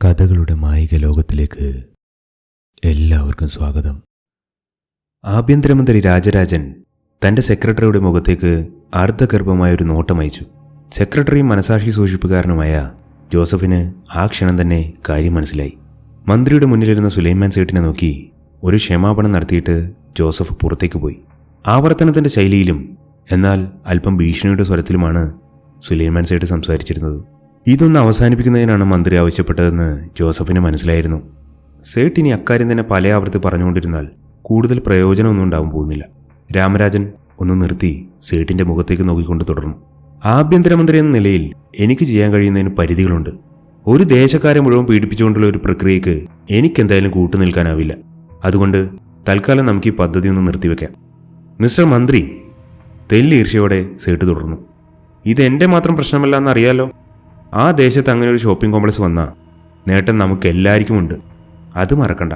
കഥകളുടെ മായിക ലോകത്തിലേക്ക് എല്ലാവർക്കും സ്വാഗതം. ആഭ്യന്തരമന്ത്രി രാജരാജൻ തന്റെ സെക്രട്ടറിയുടെ മുഖത്തേക്ക് അർദ്ധഗർഭമായ ഒരു നോട്ടം അയച്ചു. സെക്രട്ടറിയും മനസാക്ഷി സൂക്ഷിപ്പുകാരനുമായ ജോസഫിന് ആ ക്ഷണം തന്നെ കാര്യം മനസ്സിലായി. മന്ത്രിയുടെ മുന്നിലിരുന്ന സുലൈമാൻ സേട്ടിനെ നോക്കി ഒരു ക്ഷമാപണം നടത്തിയിട്ട് ജോസഫ് പുറത്തേക്ക് പോയി. ആവർത്തനത്തിന്റെ ശൈലിയിലും എന്നാൽ അല്പം ഭീഷണിയുടെ സ്വരത്തിലുമാണ് സുലൈമാൻ സേട്ട് സംസാരിച്ചിരുന്നത്. ഇതൊന്ന് അവസാനിപ്പിക്കുന്നതിനാണ് മന്ത്രി ആവശ്യപ്പെട്ടതെന്ന് ജോസഫിന് മനസ്സിലായിരുന്നു. സേട്ട് ഇനി അക്കാര്യം തന്നെ പല ആവർത്തി പറഞ്ഞുകൊണ്ടിരുന്നാൽ കൂടുതൽ പ്രയോജനമൊന്നും ഉണ്ടാവാൻ പോകുന്നില്ല. രാമരാജൻ ഒന്ന് നിർത്തി സേട്ടിന്റെ മുഖത്തേക്ക് നോക്കിക്കൊണ്ട് തുടർന്നു. ആഭ്യന്തരമന്ത്രി എന്ന നിലയിൽ എനിക്ക് ചെയ്യാൻ കഴിയുന്നതിന് പരിധികളുണ്ട്. ഒരു ദേശക്കാരെ മുഴുവൻ പീഡിപ്പിച്ചുകൊണ്ടുള്ള ഒരു പ്രക്രിയക്ക് എനിക്കെന്തായാലും കൂട്ടുനിൽക്കാനാവില്ല അതുകൊണ്ട് തൽക്കാലം നമുക്ക് ഈ പദ്ധതി ഒന്ന് നിർത്തിവെക്കാം. മിസ്റ്റർ മന്ത്രി തെല്ലീർഷയോടെ സേട്ട് തുടർന്നു. ഇത് എന്റെ മാത്രം പ്രശ്നമല്ല എന്നറിയാലോ? ആ ദേശത്ത് അങ്ങനെ ഒരു ഷോപ്പിംഗ് കോംപ്ലക്സ് വന്ന നേട്ടം നമുക്ക് എല്ലാവർക്കും ഉണ്ട് അത് മറക്കണ്ട.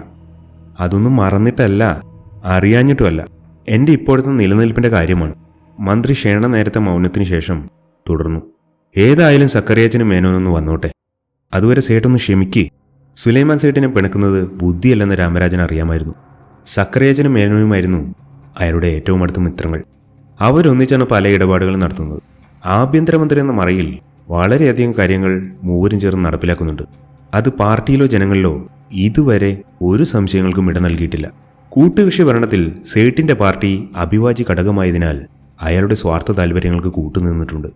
അതൊന്നും മറന്നിട്ടല്ല അറിയാഞ്ഞിട്ടുമല്ല. എന്റെ ഇപ്പോഴത്തെ നിലനിൽപ്പിന്റെ കാര്യമാണ്. മന്ത്രി ക്ഷേണ നേരത്തെ മൗനത്തിന് ശേഷം തുടർന്നു. ഏതായാലും സക്കറിയച്ചനും മേനോനൊന്ന് വന്നോട്ടെ. അതുവരെ സേട്ടൊന്ന് ക്ഷമിക്ക്. സുലൈമാൻ സേട്ടിനെ പിണക്കുന്നത് ബുദ്ധിയല്ലെന്ന് രാമരാജൻ അറിയാമായിരുന്നു. സക്കറിയച്ചനും മേനോനുമായിരുന്നു അയാളുടെ ഏറ്റവും അടുത്ത മിത്രങ്ങൾ. അവരൊന്നിച്ചാണ് പല ഇടപാടുകളും നടത്തുന്നത്. ആഭ്യന്തരമന്ത്രി എന്ന മറയിൽ വളരെയധികം കാര്യങ്ങൾ മൂവരും ചേർന്ന് നടപ്പിലാക്കുന്നുണ്ട്. അത് പാർട്ടിയിലോ ജനങ്ങളിലോ ഇതുവരെ ഒരു സംശയങ്ങൾക്കും ഇട നൽകിയിട്ടില്ല. കൂട്ടുകക്ഷി ഭരണത്തിൽ സേട്ടിന്റെ പാർട്ടി അഭിവാജ്യ ഘടകമായതിനാൽ അയാളുടെ സ്വാർത്ഥ താല്പര്യങ്ങൾക്ക് കൂട്ടുനിന്നിട്ടുണ്ട്.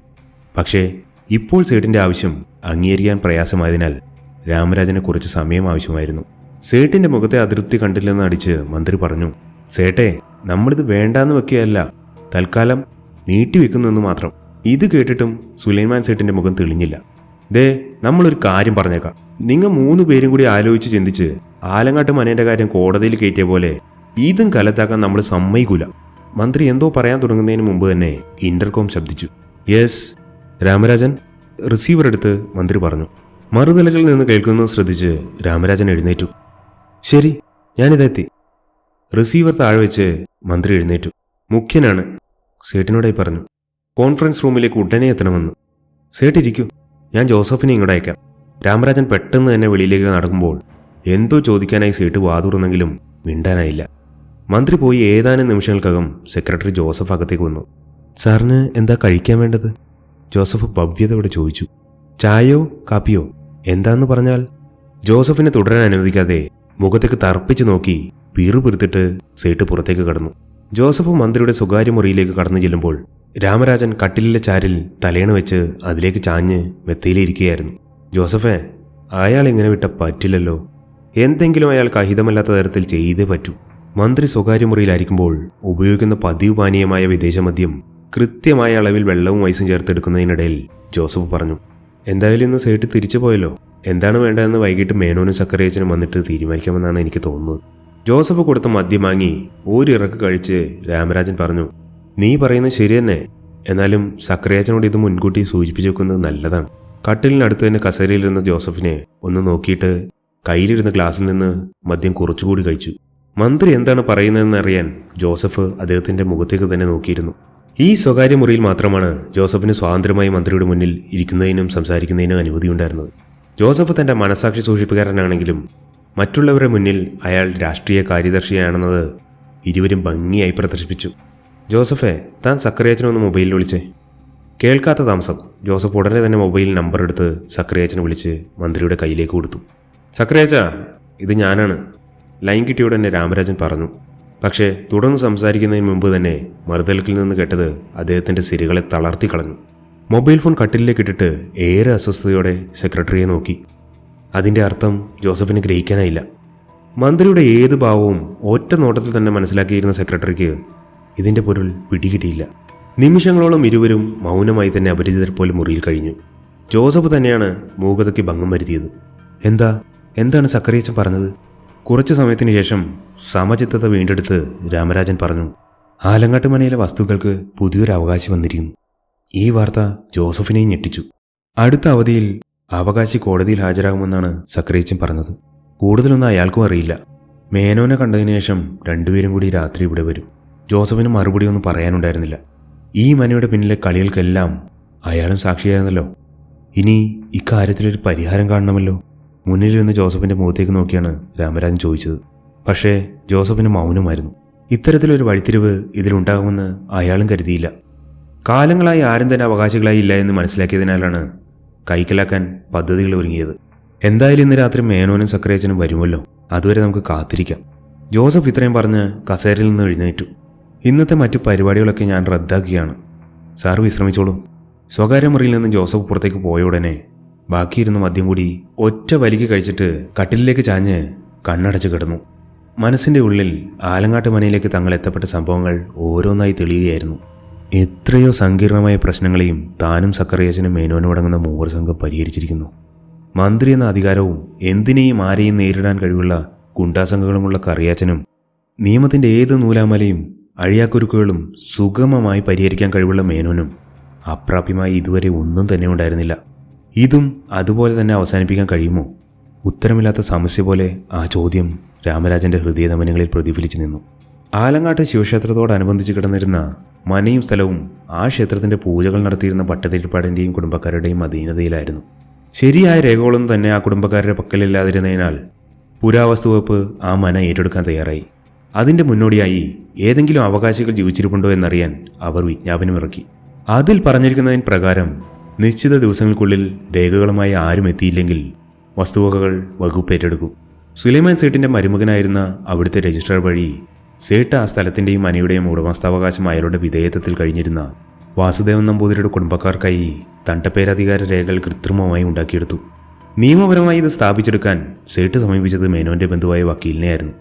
പക്ഷേ ഇപ്പോൾ സേട്ടിന്റെ ആവശ്യം അംഗീകരിക്കാൻ പ്രയാസമായതിനാൽ രാമരാജന് കുറച്ച് സമയം ആവശ്യമായിരുന്നു. സേട്ടിന്റെ മുഖത്തെ അതൃപ്തി കണ്ടില്ലെന്ന് അടിച്ച് മന്ത്രി പറഞ്ഞു സേട്ടെ നമ്മളിത് വേണ്ടാന്ന് വെക്കുകയല്ല. തൽക്കാലം നീട്ടിവെക്കുന്നെന്ന് മാത്രം. ഇത് കേട്ടിട്ടും സുലൈമാൻ സേട്ടിന്റെ മുഖം തെളിഞ്ഞില്ല. ദേ നമ്മളൊരു കാര്യം പറഞ്ഞേക്കാം. നിങ്ങൾ മൂന്ന് പേരും കൂടി ആലോചിച്ച് ചിന്തിച്ച് ആലങ്ങാട്ട് മനേന്റെ കാര്യം കോടതിയിൽ കയറ്റിയ പോലെ ഇതും കലത്താക്കാൻ നമ്മൾ സമ്മതിക്കൂല. മന്ത്രി എന്തോ പറയാൻ തുടങ്ങുന്നതിന് മുമ്പ് തന്നെ ഇന്റർകോം ശബ്ദിച്ചു. യെസ് രാമരാജൻ റിസീവർ എടുത്ത് മന്ത്രി പറഞ്ഞു. മറുതലകളിൽ നിന്ന് കേൾക്കുന്നത് ശ്രദ്ധിച്ച് രാമരാജൻ എഴുന്നേറ്റു. ശരി ഞാനിതെത്തി റിസീവർ താഴെ വെച്ച് മന്ത്രി എഴുന്നേറ്റു. മുഖ്യനാണ് സേട്ടിനോടായി പറഞ്ഞു. കോൺഫറൻസ് റൂമിലേക്ക് ഉടനെ എത്തണമെന്ന്. സേട്ടിരിക്കൂ ഞാൻ ജോസഫിനെ ഇങ്ങോട്ട് അയക്കാം. രാമരാജൻ പെട്ടെന്ന് തന്നെ വെളിയിലേക്ക് നടക്കുമ്പോൾ എന്തോ ചോദിക്കാനായി സേട്ട് വാതുറന്നെങ്കിലും മിണ്ടാനായില്ല. മന്ത്രി പോയി ഏതാനും നിമിഷങ്ങൾക്കകം സെക്രട്ടറി ജോസഫ് അകത്തേക്ക് വന്നു. സാറിന് എന്താ കഴിക്കാൻ വേണ്ടത്? ജോസഫ് ഭവ്യതയോടെ ചോദിച്ചു. ചായയോ കാപ്പിയോ? എന്താന്ന് പറഞ്ഞാൽ? ജോസഫിനെ തുടരാൻ അനുവദിക്കാതെ മുഖത്തേക്ക് തർപ്പിച്ചു നോക്കി പീറുപിറുത്തിട്ട് സേട്ട് പുറത്തേക്ക് കടന്നു. ജോസഫ് മന്ത്രിയുടെ സ്വകാര്യ മുറിയിലേക്ക് കടന്നു ചെല്ലുമ്പോൾ രാമരാജൻ കട്ടിലിലെ ചാരിൽ തലയണ വെച്ച് അതിലേക്ക് ചാഞ്ഞ് മെത്തയിലിരിക്കുകയായിരുന്നു ജോസഫേ അയാൾ ഇങ്ങനെ വിട്ട പറ്റില്ലല്ലോ. എന്തെങ്കിലും അയാൾക്ക് അഹിതമല്ലാത്ത തരത്തിൽ ചെയ്തേ പറ്റൂ. മന്ത്രി സ്വകാര്യ മുറിയിലായിരിക്കുമ്പോൾ ഉപയോഗിക്കുന്ന പതിവ് പാനീയമായ വിദേശമദ്യം കൃത്യമായ അളവിൽ വെള്ളവും വയസ്സും ചേർത്തെടുക്കുന്നതിനിടയിൽ ജോസഫ് പറഞ്ഞു എന്തായാലും ഇന്ന് സേട്ട് തിരിച്ചു പോയല്ലോ. എന്താണ് വേണ്ടതെന്ന് വൈകിട്ട് മേനോനും സക്കറിയച്ചനും വന്നിട്ട് തീരുമാനിക്കാമെന്നാണ് എനിക്ക് തോന്നുന്നത്. ജോസഫ് കൊടുത്ത മദ്യം വാങ്ങി ഒരിറക്ക് കഴിച്ച് രാമരാജൻ പറഞ്ഞു നീ പറയുന്നത് ശരി തന്നെ. എന്നാലും സക്രിയാച്ചനോട് ഇത് മുൻകൂട്ടി സൂചിപ്പിച്ചു വെക്കുന്നത് നല്ലതാണ്. കട്ടിലിനടുത്ത് തന്നെ കസേരയിലിരുന്ന ജോസഫിനെ ഒന്ന് നോക്കിയിട്ട് കയ്യിലിരുന്ന ഗ്ലാസ്സിൽ നിന്ന് മദ്യം കുറച്ചുകൂടി കഴിച്ചു. മന്ത്രി എന്താണ് പറയുന്നതെന്ന് അറിയാൻ ജോസഫ് അദ്ദേഹത്തിന്റെ മുഖത്തേക്ക് തന്നെ നോക്കിയിരുന്നു. ഈ സ്വകാര്യ മുറിയിൽ മാത്രമാണ് ജോസഫിന് സ്വാതന്ത്ര്യമായി മന്ത്രിയുടെ മുന്നിൽ ഇരിക്കുന്നതിനും സംസാരിക്കുന്നതിനും അനുമതിയുണ്ടായിരുന്നത് ജോസഫ് തന്റെ മനസാക്ഷി സൂക്ഷിപ്പുകാരനാണെങ്കിലും മറ്റുള്ളവരുടെ മുന്നിൽ അയാൾ രാഷ്ട്രീയ കാര്യദർശിയാണെന്നത് ഇരുവരും ഭംഗിയായി പ്രദർശിപ്പിച്ചു. ജോസഫെ താൻ സക്രിയച്ചനൊന്ന് മൊബൈലിൽ വിളിച്ചേ. കേൾക്കാത്ത താമസം. ജോസഫ് ഉടനെ തന്നെ മൊബൈൽ നമ്പർ എടുത്ത് സക്രിയച്ചനെ വിളിച്ച് മന്ത്രിയുടെ കയ്യിലേക്ക് കൊടുത്തു. സക്രിയച്ച ഇത് ഞാനാണ്. ലൈൻ കിട്ടിയോടെ തന്നെ രാമരാജൻ പറഞ്ഞു. പക്ഷേ തുടർന്ന് സംസാരിക്കുന്നതിന് മുമ്പ് തന്നെ മറുതലക്കിൽ നിന്ന് കേട്ടത് അദ്ദേഹത്തിന്റെ സിരികളെ തളർത്തി കളഞ്ഞു. മൊബൈൽ ഫോൺ കട്ടിലേക്ക് ഇട്ടിട്ട് ഏറെ അസ്വസ്ഥതയോടെ സെക്രട്ടറിയെ നോക്കി. അതിന്റെ അർത്ഥം ജോസഫിന് ഗ്രഹിക്കാനായില്ല. മന്ത്രിയുടെ ഏത് ഭാവവും ഒറ്റ നോട്ടത്തിൽ തന്നെ മനസ്സിലാക്കിയിരുന്ന സെക്രട്ടറിക്ക് ഇതിന്റെ പൊരുൾ പിടികിട്ടിയില്ല. നിമിഷങ്ങളോളം ഇരുവരും മൗനമായി തന്നെ അപരിചിതർ പോലെ മുറിയിൽ കഴിഞ്ഞു. ജോസഫ് തന്നെയാണ് മൂകതയ്ക്ക് ഭംഗം വരുത്തിയത്. എന്താ? എന്താണ് സക്കറിയച്ചൻ പറഞ്ഞത്? കുറച്ചു സമയത്തിന് ശേഷം സമചിത്തത വീണ്ടെടുത്ത് രാമരാജൻ പറഞ്ഞു ആലങ്ങാട്ട് മനയിലെ വസ്തുക്കൾക്ക് പുതിയൊരു അവകാശി വന്നിരിക്കുന്നു. ഈ വാർത്ത ജോസഫിനെയും ഞെട്ടിച്ചു. അടുത്ത അവധിയിൽ അവകാശി കോടതിയിൽ ഹാജരാകുമെന്നാണ് സക്രിയച്ചൻ പറഞ്ഞത്. കൂടുതലൊന്നും അയാൾക്കും അറിയില്ല. മേനോനെ കണ്ടതിന് ശേഷം രണ്ടുപേരും കൂടി രാത്രി ഇവിടെ വരും. ജോസഫിന് മറുപടി ഒന്നും പറയാനുണ്ടായിരുന്നില്ല. ഈ മനയുടെ പിന്നിലെ കളികൾക്കെല്ലാം അയാളും സാക്ഷിയായിരുന്നല്ലോ. ഇനി ഇക്കാര്യത്തിലൊരു പരിഹാരം കാണണമല്ലോ. മുന്നിലിരുന്ന് ജോസഫിന്റെ മുഖത്തേക്ക് നോക്കിയാണ് രാമരാജൻ ചോദിച്ചത്. പക്ഷേ ജോസഫിന് മൗനമായിരുന്നു. ഇത്തരത്തിലൊരു വഴിത്തിരിവ് ഇതിലുണ്ടാകുമെന്ന് അയാളും കരുതിയില്ല. കാലങ്ങളായി ആരും തന്നെ അവകാശികളായി ഇല്ല എന്ന് മനസ്സിലാക്കിയതിനാലാണ് കൈക്കലാക്കാൻ പദ്ധതികൾ ഒരുങ്ങിയത്. എന്തായാലും ഇന്ന് രാത്രി മേനോനും സക്രേച്ചനും വരുമല്ലോ. അതുവരെ നമുക്ക് കാത്തിരിക്കാം. ജോസഫ് ഇത്രയും പറഞ്ഞ് കസേരയിൽ നിന്ന് എഴുന്നേറ്റു. ഇന്നത്തെ മറ്റു പരിപാടികളൊക്കെ ഞാൻ റദ്ദാക്കുകയാണ്. സാർ വിശ്രമിച്ചോളൂ. സ്വകാര്യ മുറിയിൽ നിന്ന് ജോസഫ് പുറത്തേക്ക് പോയ ഉടനെ ബാക്കിയിരുന്ന മദ്യം കൂടി ഒറ്റ വലിക്ക് കഴിച്ചിട്ട് കട്ടിലിലേക്ക് ചാഞ്ഞ് കണ്ണടച്ച് കിടന്നു. മനസ്സിന്റെ ഉള്ളിൽ ആലങ്ങാട്ട് മനയിലേക്ക് തങ്ങൾ എത്തപ്പെട്ട സംഭവങ്ങൾ ഓരോന്നായി തെളിയുകയായിരുന്നു. എത്രയോ സങ്കീർണമായ പ്രശ്നങ്ങളെയും താനും സക്കറിയച്ചനും മേനോനും അടങ്ങുന്ന മൂവർ സംഘം പരിഹരിച്ചിരിക്കുന്നു. മന്ത്രി എന്ന അധികാരവും എന്തിനേയും ആരെയും നേരിടാൻ കഴിവുള്ള ഗുണ്ടാസംഘങ്ങളുമുള്ള കറിയാച്ചനും നിയമത്തിന്റെ ഏത് നൂലാമലയും അഴിയാക്കുരുക്കുകളും സുഗമമായി പരിഹരിക്കാൻ കഴിവുള്ള മേനോനും അപ്രാപ്യമായി ഇതുവരെ ഒന്നും തന്നെ ഉണ്ടായിരുന്നില്ല. ഇതും അതുപോലെ തന്നെ അവസാനിപ്പിക്കാൻ കഴിയുമോ? ഉത്തരമില്ലാത്ത സമസ്യ പോലെ ആ ചോദ്യം രാമരാജന്റെ ഹൃദയധമനങ്ങളിൽ പ്രതിഫലിച്ചു നിന്നു. ആലങ്ങാട്ട് ശിവക്ഷേത്രത്തോടനുബന്ധിച്ച് കിടന്നിരുന്ന മനയും സ്ഥലവും ആ ക്ഷേത്രത്തിന്റെ പൂജകൾ നടത്തിയിരുന്ന പട്ടതിരിപ്പാടിന്റെയും കുടുംബക്കാരുടെയും അധീനതയിലായിരുന്നു. ശരിയായ രേഖകളൊന്നും തന്നെ ആ കുടുംബക്കാരുടെ പക്കലില്ലാതിരുന്നതിനാൽ പുരാവസ്തു വകുപ്പ് ആ മന ഏറ്റെടുക്കാൻ തയ്യാറായി. അതിന്റെ മുന്നോടിയായി ഏതെങ്കിലും അവകാശികൾ ജീവിച്ചിരിപ്പുണ്ടോ എന്നറിയാൻ അവർ വിജ്ഞാപനമിറക്കി. അതിൽ പറഞ്ഞിരിക്കുന്നതിന് പ്രകാരം നിശ്ചിത ദിവസങ്ങൾക്കുള്ളിൽ രേഖകളുമായി ആരും എത്തിയില്ലെങ്കിൽ വസ്തുവകകൾ വകുപ്പ് ഏറ്റെടുക്കും. സുലൈമാൻ സേട്ടിന്റെ മരുമകനായിരുന്ന അവിടുത്തെ രജിസ്ട്രാർ വഴി സേട്ട് ആ സ്ഥലത്തിന്റെയും മനയുടെയും ഉടമസ്ഥാവകാശം അയാളുടെ വിധേയത്വത്തിൽ കഴിഞ്ഞിരുന്ന വാസുദേവൻ നമ്പൂതിരിയുടെ കുടുംബക്കാർക്കായി തണ്ടപ്പേരധികാര രേഖകൾ കൃത്രിമമായി ഉണ്ടാക്കിയെടുത്തു. നിയമപരമായി ഇത് സ്ഥാപിച്ചെടുക്കാൻ സേട്ട് സമീപിച്ചത് മേനോന്റെ ബന്ധുവായ വക്കീലിനെയായിരുന്നു.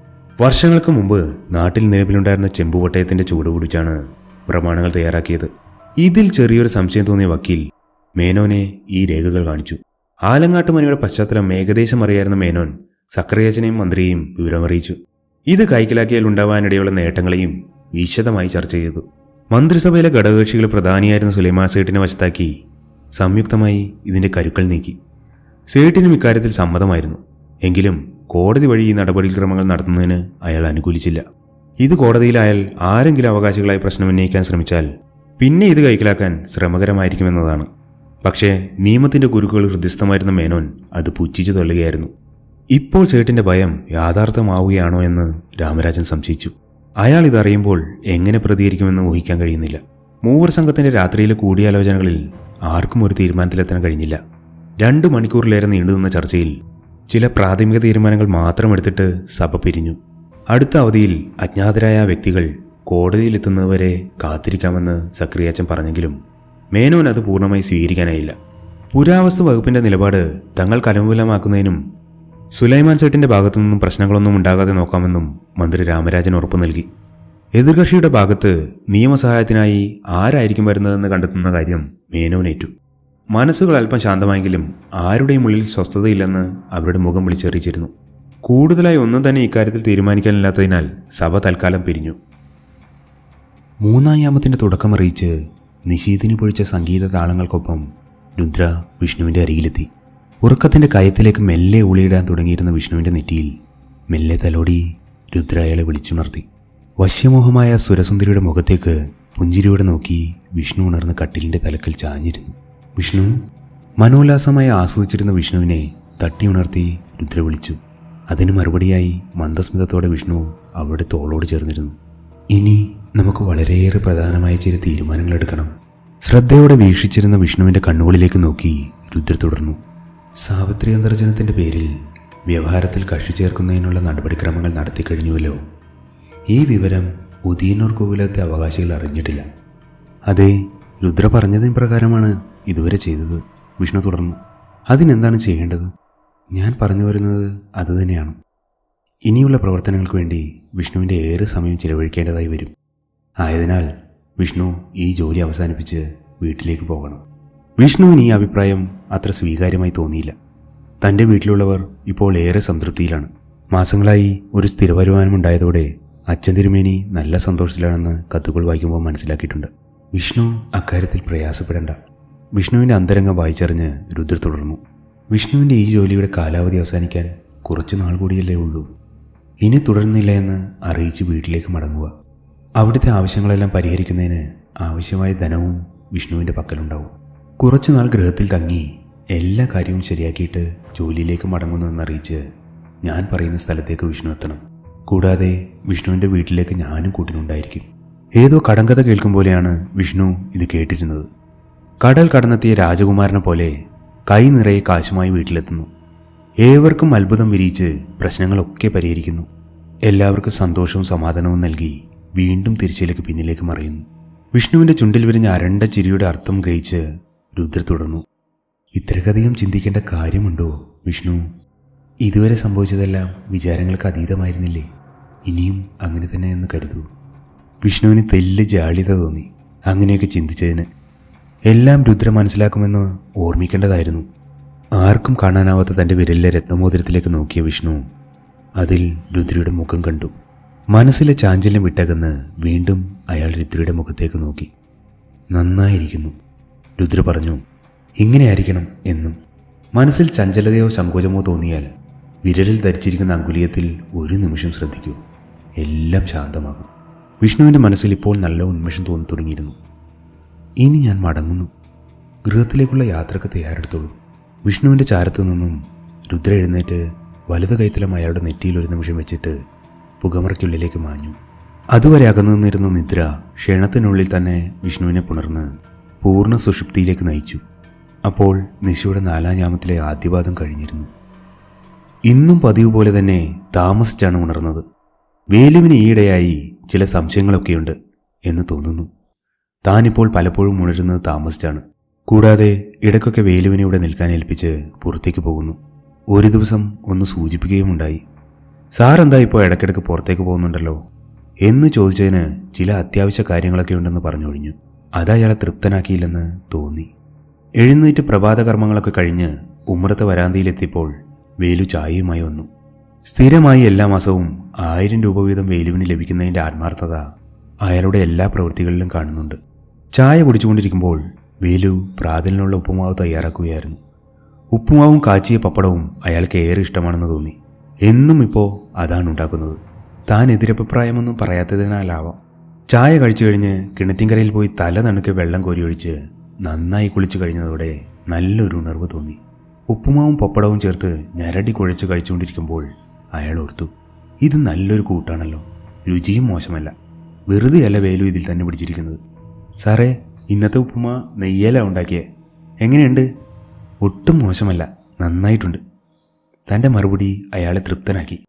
വർഷങ്ങൾക്ക് മുമ്പ് നാട്ടിൽ നിലവിലുണ്ടായിരുന്ന ചെമ്പുപട്ടയത്തിന്റെ ചൂട് പിടിച്ചാണ് പ്രമാണങ്ങൾ തയ്യാറാക്കിയത്. ഇതിൽ ചെറിയൊരു സംശയം തോന്നിയ വക്കീൽ മേനോനെ ഈ രേഖകൾ കാണിച്ചു. ആലങ്ങാട്ട് മനയുടെ പശ്ചാത്തലം ഏകദേശം അറിയായിരുന്ന മേനോൻ സക്രിയച്ചനെയും മന്ത്രിയെയും വിവരമറിയിച്ചു. ഇത് കൈക്കലാക്കിയാൽ ഉണ്ടാവാനിടയുള്ള നേട്ടങ്ങളെയും വിശദമായി ചർച്ച ചെയ്തു. മന്ത്രിസഭയിലെ ഘടകകക്ഷികൾ പ്രധാനിയായിരുന്ന സുലൈമാൻ സേട്ടിനെ വശത്താക്കി സംയുക്തമായി ഇതിന്റെ കരുക്കൾ നീക്കി. സേട്ടിനും ഇക്കാര്യത്തിൽ സമ്മതമായിരുന്നു. എങ്കിലും കോടതി വഴി ഈ നടപടിക്രമങ്ങൾ നടത്തുന്നതിന് അയാൾ അനുകൂലിച്ചില്ല. ഇത് കോടതിയിലായാൽ ആരെങ്കിലും അവകാശികളായി പ്രശ്നം ഉന്നയിക്കാൻ ശ്രമിച്ചാൽ പിന്നെ ഇത് കൈക്കലാക്കാൻ ശ്രമകരമായിരിക്കുമെന്നതാണ്. പക്ഷേ നിയമത്തിന്റെ കുരുക്കുകൾ ഹൃദ്യസ്ഥമായിരുന്ന മേനോൻ അത് പുച്ഛിച്ചു തള്ളുകയായിരുന്നു. ഇപ്പോൾ ചേട്ടിന്റെ ഭയം യാഥാർത്ഥ്യമാവുകയാണോ എന്ന് രാമരാജൻ സംശയിച്ചു. അയാൾ ഇതറിയുമ്പോൾ എങ്ങനെ പ്രതികരിക്കുമെന്ന് ഊഹിക്കാൻ കഴിയുന്നില്ല. മൂവർ സംഘത്തിന്റെ രാത്രിയിലെ കൂടിയാലോചനകളിൽ ആർക്കും ഒരു തീരുമാനത്തിലെത്താൻ കഴിഞ്ഞില്ല. രണ്ടു മണിക്കൂറിലേറെ നീണ്ടുനിന്ന ചർച്ചയിൽ ചില പ്രാഥമിക തീരുമാനങ്ങൾ മാത്രം എടുത്തിട്ട് സഭ പിരിഞ്ഞു. അടുത്ത അവധിയിൽ അജ്ഞാതരായ വ്യക്തികൾ കോടതിയിലെത്തുന്നതുവരെ കാത്തിരിക്കാമെന്ന് സക്രിയാച്ചൻ പറഞ്ഞെങ്കിലും മേനോൻ അത് പൂർണമായി സ്വീകരിക്കാനായില്ല. പുരാവസ്തു വകുപ്പിന്റെ നിലപാട് തങ്ങൾക്ക് അനുകൂലമാക്കുന്നതിനും സുലൈമാൻ സെട്ടിന്റെ ഭാഗത്തു നിന്നും പ്രശ്നങ്ങളൊന്നും ഉണ്ടാകാതെ നോക്കാമെന്നും മന്ത്രി രാമരാജൻ ഉറപ്പു നൽകി. എതിർകക്ഷിയുടെ ഭാഗത്ത് നിയമസഹായത്തിനായി ആരായിരിക്കും വരുന്നതെന്ന് കണ്ടെത്തുന്ന കാര്യം മേനോനേറ്റു മനസ്സുകൾ അല്പം ശാന്തമായെങ്കിലും ആരുടെയും ഉള്ളിൽ സ്വസ്ഥതയില്ലെന്ന് അവരുടെ മുഖം വിളിച്ചറിയിച്ചിരുന്നു. കൂടുതലായി ഒന്നും തന്നെ ഇക്കാര്യത്തിൽ തീരുമാനിക്കാനില്ലാത്തതിനാൽ സഭ തൽക്കാലം പിരിഞ്ഞു. മൂന്നാം യാമത്തിന്റെ തുടക്കമറിയിച്ച് നിശീതിന് പൊഴിച്ച സംഗീത താളങ്ങൾക്കൊപ്പം രുദ്ര വിഷ്ണുവിന്റെ അരികിലെത്തി. ഉറക്കത്തിന്റെ കയത്തിലേക്ക് മെല്ലെ ഉളിയിടാൻ തുടങ്ങിയിരുന്ന വിഷ്ണുവിന്റെ നെറ്റിയിൽ മെല്ലെ തലോടി രുദ്ര അയാളെ വിളിച്ചുണർത്തി. വശ്യമോഹമായ സുരസുന്ദരിയുടെ മുഖത്തേക്ക് പുഞ്ചിരിയോടെ നോക്കി വിഷ്ണു ഉണർന്ന് കട്ടിലിന്റെ തലക്കൽ ചാഞ്ഞിരുന്നു. വിഷ്ണു മനോല്ലാസമായി ആസ്വദിച്ചിരുന്ന വിഷ്ണുവിനെ തട്ടിയുണർത്തി രുദ്ര വിളിച്ചു. അതിന് മറുപടിയായി മന്ദസ്മിതത്തോടെ വിഷ്ണു അവിടെ തോളോട് ചേർന്നിരുന്നു. ഇനി നമുക്ക് വളരെയേറെ പ്രധാനമായ ചില തീരുമാനങ്ങൾ എടുക്കണം. ശ്രദ്ധയോടെ വീക്ഷിച്ചിരുന്ന വിഷ്ണുവിന്റെ കണ്ണുകളിലേക്ക് നോക്കി രുദ്ര തുടർന്നു. സാവിത്രി അന്തർജനത്തിന്റെ പേരിൽ വ്യവഹാരത്തിൽ കക്ഷി ചേർക്കുന്നതിനുള്ള നടപടിക്രമങ്ങൾ നടത്തിക്കഴിഞ്ഞുവല്ലോ ഈ വിവരം ഉദീനൂർ കോവിലത്തെ അവകാശികൾ അറിഞ്ഞിട്ടില്ല. അതെ രുദ്ര പറഞ്ഞതിന് പ്രകാരമാണ് ഇതുവരെ ചെയ്തത് വിഷ്ണു തുടർന്നു. അതിനെന്താണ് ചെയ്യേണ്ടത്? ഞാൻ പറഞ്ഞു വരുന്നത് അതുതന്നെയാണ് ഇനിയുള്ള പ്രവർത്തനങ്ങൾക്ക് വേണ്ടി വിഷ്ണുവിന്റെ ഏറെ സമയം ചിലവഴിക്കേണ്ടതായി വരും. ആയതിനാൽ വിഷ്ണു ഈ ജോലി അവസാനിപ്പിച്ച് വീട്ടിലേക്ക് പോകണം. വിഷ്ണുവിന് ഈ അഭിപ്രായം അത്ര സ്വീകാര്യമായി തോന്നിയില്ല. തന്റെ വീട്ടിലുള്ളവർ ഇപ്പോൾ ഏറെ സംതൃപ്തിയിലാണ്. മാസങ്ങളായി ഒരു സ്ഥിരവരുമാനമുണ്ടായതോടെ അച്ഛൻ തിരുമേനി നല്ല സന്തോഷത്തിലാണെന്ന് കത്തുകൾ വായിക്കുമ്പോൾ മനസ്സിലാക്കിയിട്ടുണ്ട്. വിഷ്ണു അക്കാര്യത്തിൽ പ്രയാസപ്പെടേണ്ട. വിഷ്ണുവിന്റെ അന്തരംഗം വായിച്ചറിഞ്ഞ് രുദ്ര തുടർന്നു. വിഷ്ണുവിന്റെ ഈ ജോലിയുടെ കാലാവധി അവസാനിക്കാൻ കുറച്ച് നാൾ കൂടിയല്ലേ ഉള്ളൂ. ഇനി തുടരുന്നില്ല എന്ന് അറിയിച്ച് വീട്ടിലേക്ക് മടങ്ങുക. അവിടുത്തെ ആവശ്യങ്ങളെല്ലാം പരിഹരിക്കുന്നതിന് ആവശ്യമായ ധനവും വിഷ്ണുവിന്റെ പക്കലുണ്ടാവും. കുറച്ചുനാൾ ഗൃഹത്തിൽ തങ്ങി എല്ലാ കാര്യവും ശരിയാക്കിയിട്ട് ജോലിയിലേക്ക് മടങ്ങുന്നതെന്നറിയിച്ച് ഞാൻ പറയുന്ന സ്ഥലത്തേക്ക് വിഷ്ണു എത്തണം. കൂടാതെ വിഷ്ണുവിന്റെ വീട്ടിലേക്ക് ഞാനും കൂട്ടിനുണ്ടായിരിക്കും. ഏതോ കടങ്കഥ കേൾക്കും പോലെയാണ് വിഷ്ണു ഇത് കേട്ടിരുന്നത്. കടൽ കടന്നെത്തിയ രാജകുമാരനെ പോലെ കൈ നിറയെ കാശുമായി വീട്ടിലെത്തുന്നു. ഏവർക്കും അത്ഭുതം വിരിയിച്ച് പ്രശ്നങ്ങളൊക്കെ പരിഹരിക്കുന്നു. എല്ലാവർക്കും സന്തോഷവും സമാധാനവും നൽകി വീണ്ടും തിരിച്ചിലേക്ക് പിന്നിലേക്ക് മറയുന്നു. വിഷ്ണുവിന്റെ ചുണ്ടിൽ വിരിഞ്ഞ അരണ്ട ചിരിയുടെ അർത്ഥം ഗ്രഹിച്ച് രുദ്ര തുടർന്നു. ഇത്രയധികം ചിന്തിക്കേണ്ട കാര്യമുണ്ടോ വിഷ്ണു? ഇതുവരെ സംഭവിച്ചതെല്ലാം വിചാരങ്ങൾക്ക് അതീതമായിരുന്നില്ലേ? ഇനിയും അങ്ങനെ തന്നെ എന്ന് കരുതൂ. വിഷ്ണുവിന് തെല്ല് ജാളിത തോന്നി. അങ്ങനെയൊക്കെ ചിന്തിച്ചതിന് എല്ലാം രുദ്ര മനസ്സിലാക്കുമെന്ന് ഓർമ്മിക്കേണ്ടതായിരുന്നു. ആർക്കും കാണാനാവാത്ത തന്റെ വിരലിലെ രത്നമോതിരത്തിലേക്ക് നോക്കിയ വിഷ്ണു അതിൽ രുദ്രയുടെ മുഖം കണ്ടു. മനസ്സിലെ ചാഞ്ചല്യം വിട്ടകന്ന് വീണ്ടും അയാൾ രുദ്രയുടെ മുഖത്തേക്ക് നോക്കി. നന്നായിരിക്കുന്നു രുദ്ര പറഞ്ഞു. ഇങ്ങനെയായിരിക്കണം എന്നും. മനസ്സിൽ ചഞ്ചലതയോ സങ്കോചമോ തോന്നിയാൽ വിരലിൽ ധരിച്ചിരിക്കുന്ന അങ്കുലിയത്തിൽ ഒരു നിമിഷം ശ്രദ്ധിക്കൂ. എല്ലാം ശാന്തമാകും. വിഷ്ണുവിന്റെ മനസ്സിൽ ഇപ്പോൾ നല്ല ഉന്മേഷം തോന്നി തുടങ്ങിയിരുന്നു. ഇനി ഞാൻ മടങ്ങുന്നു. ഗൃഹത്തിലേക്കുള്ള യാത്രയ്ക്ക് തയ്യാറെടുത്തോളൂ. വിഷ്ണുവിന്റെ ചാരത്തു നിന്നും രുദ്ര എഴുന്നേറ്റ് വലത് കൈത്തലം അയാളുടെ നെറ്റിയിൽ ഒരു നിമിഷം വെച്ചിട്ട് പുകമറയ്ക്കുള്ളിലേക്ക് മാഞ്ഞു. അതുവരെ അകന്നു നിന്നിരുന്ന നിദ്ര ക്ഷണത്തിനുള്ളിൽ തന്നെ വിഷ്ണുവിനെ പുണർന്ന് പൂർണ സുഷുപ്തിയിലേക്ക് നയിച്ചു. അപ്പോൾ നിശയുടെ നാലാം യാമത്തിലെ ആദ്യപാദം കഴിഞ്ഞിരുന്നു. ഇന്നും പതിവ് പോലെ തന്നെ താമസിച്ചാണ് ഉണർന്നത്. വേലുവിന് ഈയിടെയായി ചില സംശയങ്ങളൊക്കെയുണ്ട് എന്ന് തോന്നുന്നു. താനിപ്പോൾ പലപ്പോഴും ഉണരുന്നത് താമസിച്ചാണ്. കൂടാതെ ഇടയ്ക്കൊക്കെ വേലുവിനെ ഇവിടെ നിൽക്കാൻ ഏൽപ്പിച്ച് പുറത്തേക്ക് പോകുന്നു. ഒരു ദിവസം ഒന്ന് സൂചിപ്പിക്കുകയും ഉണ്ടായി. സാർ എന്താ ഇപ്പോൾ ഇടയ്ക്കിടയ്ക്ക് പുറത്തേക്ക് പോകുന്നുണ്ടല്ലോ? എന്ന് ചോദിച്ചതിന് ചില അത്യാവശ്യ കാര്യങ്ങളൊക്കെ ഉണ്ടെന്ന് പറഞ്ഞൊഴിഞ്ഞു അത് അയാളെ തൃപ്തനാക്കിയില്ലെന്ന് തോന്നി. എഴുന്നേറ്റ് പ്രഭാതകർമ്മങ്ങളൊക്കെ കഴിഞ്ഞ് ഉമ്രത്തെ വരാന്തയിലെത്തിയപ്പോൾ വേലു ചായയുമായി വന്നു. സ്ഥിരമായി എല്ലാ മാസവും ആയിരം രൂപ വീതം വേലുവിന് ലഭിക്കുന്നതിന്റെ ആത്മാർത്ഥത അയാളുടെ എല്ലാ പ്രവൃത്തികളിലും കാണുന്നുണ്ട്. ചായ കുടിച്ചുകൊണ്ടിരിക്കുമ്പോൾ വേലു പ്രാതലിനുള്ള ഉപ്പുമാവ് തയ്യാറാക്കുകയായിരുന്നു. ഉപ്പുമാവും കാച്ചിയ പപ്പടവും അയാൾക്ക് ഏറെ ഇഷ്ടമാണെന്ന് തോന്നി. എന്നും ഇപ്പോൾ അതാണ് ഉണ്ടാക്കുന്നത്. താൻ എതിരഭിപ്രായമൊന്നും പറയാത്തതിനാലാവാം. ചായ കഴിച്ചു കഴിഞ്ഞ് കിണറ്റിൻകരയിൽ പോയി തല നണുക്കെ വെള്ളം കോരിയൊഴിച്ച് നന്നായി കുളിച്ചു കഴിഞ്ഞതോടെ നല്ലൊരു ഉണർവ് തോന്നി. ഉപ്പുമാവും പപ്പടവും ചേർത്ത് ഞരടി കുഴച്ച് കഴിച്ചുകൊണ്ടിരിക്കുമ്പോൾ അയാൾ ഓർത്തു ഇത് നല്ലൊരു കൂട്ടാണല്ലോ. രുചിയും മോശമല്ല. വെറുതെയല്ല വേലു ഇതിൽ തന്നെ പിടിച്ചിരിക്കുന്നത്. സാറേ ഇന്നത്തെ ഉപ്പുമ നെയ്യല ഉണ്ടാക്കിയേ. എങ്ങനെയുണ്ട്? ഒട്ടും മോശമല്ല നന്നായിട്ടുണ്ട്. തന്റെ മറുപടി അയാളെ തൃപ്തനാക്കി.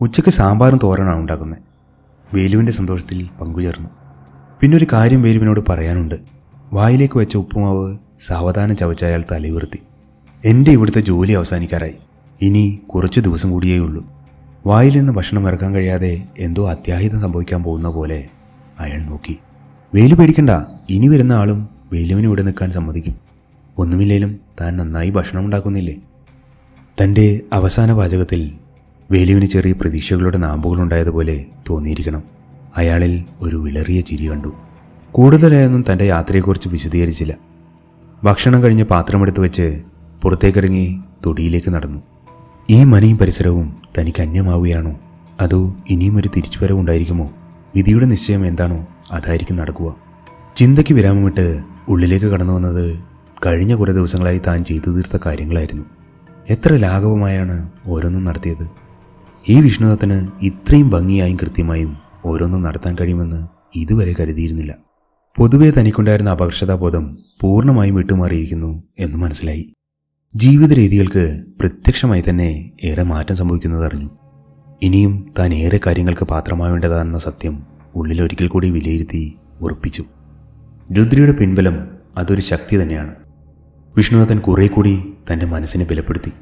ഉച്ചയ്ക്ക് സാമ്പാറും തോരനാണ് ഉണ്ടാക്കുന്നത്. വേലുവിന്റെ സന്തോഷത്തിൽ പങ്കുചേർന്നു. പിന്നെ ഒരു കാര്യം വേലുവിനോട് പറയാനുണ്ട്. വായിലേക്ക് വെച്ച ഉപ്പുമാവ് സാവധാനം ചവച്ച അയാൾ എന്റെ ഇവിടുത്തെ ജോലി അവസാനിക്കാറായി. ഇനി കുറച്ച് ദിവസം കൂടിയേ ഉള്ളൂ. വായിൽ നിന്ന് ഭക്ഷണം ഇറക്കാൻ കഴിയാതെ എന്തോ അത്യാഹിതം സംഭവിക്കാൻ പോകുന്ന പോലെ അയാൾ നോക്കി. വേലു പേടിക്കണ്ട. ഇനി വരുന്ന ആളും വേലുവിന് ഇവിടെ നിൽക്കാൻ സമ്മതിക്കും. ഒന്നുമില്ലേലും താൻ നന്നായി ഭക്ഷണം ഉണ്ടാക്കുന്നില്ലേ? തന്റെ അവസാന വാചകത്തിൽ വേലുവിന് ചെറിയ പ്രതീക്ഷകളുടെ നാമ്പുകളുണ്ടായതുപോലെ തോന്നിയിരിക്കണം. അയാളിൽ ഒരു വിളറിയ ചിരി കണ്ടു. കൂടുതലായൊന്നും തന്റെ യാത്രയെക്കുറിച്ച് വിശദീകരിച്ചില്ല. ഭക്ഷണം കഴിഞ്ഞ് പാത്രമെടുത്ത് വെച്ച് പുറത്തേക്കിറങ്ങി തൊടിയിലേക്ക് നടന്നു. ഈ മനയും പരിസരവും തനിക്ക് അന്യമാവുകയാണോ? അതോ ഇനിയും ഒരു തിരിച്ചുവരവുണ്ടായിരിക്കുമോ? വിധിയുടെ നിശ്ചയം എന്താണോ? അതായിരിക്കും നടക്കുക. ചിന്തയ്ക്ക് വിരാമമിട്ട് ഉള്ളിലേക്ക് കടന്നു വന്നത് കഴിഞ്ഞ കുറേ ദിവസങ്ങളായി താൻ ചെയ്തു തീർത്ത കാര്യങ്ങളായിരുന്നു. എത്ര ലാഘവമായാണ് ഓരോന്നും നടത്തിയത്. ഈ വിഷ്ണുദത്തന് ഇത്രയും ഭംഗിയായും കൃത്യമായും ഓരോന്നും നടത്താൻ കഴിയുമെന്ന് ഇതുവരെ കരുതിയിരുന്നില്ല. പൊതുവേ തനിക്കുണ്ടായിരുന്ന അപകർഷതാബോധം പൂർണമായും വിട്ടുമാറിയിരിക്കുന്നു എന്ന് മനസ്സിലായി. ജീവിത രീതികൾക്ക് പ്രത്യക്ഷമായി തന്നെ ഏറെ മാറ്റം സംഭവിക്കുന്നത് അറിഞ്ഞു. ഇനിയും താൻ ഏറെ കാര്യങ്ങൾക്ക് പാത്രമാവേണ്ടതാണെന്ന സത്യം ഉള്ളിൽ ഒരിക്കൽ കൂടി വിലയിരുത്തി ഉറപ്പിച്ചു. രുദ്രയുടെ പിൻബലം അതൊരു ശക്തി തന്നെയാണ്. വിഷ്ണുനാഥൻ കുറെ കൂടി തന്റെ മനസ്സിനെ ബലപ്പെടുത്തി.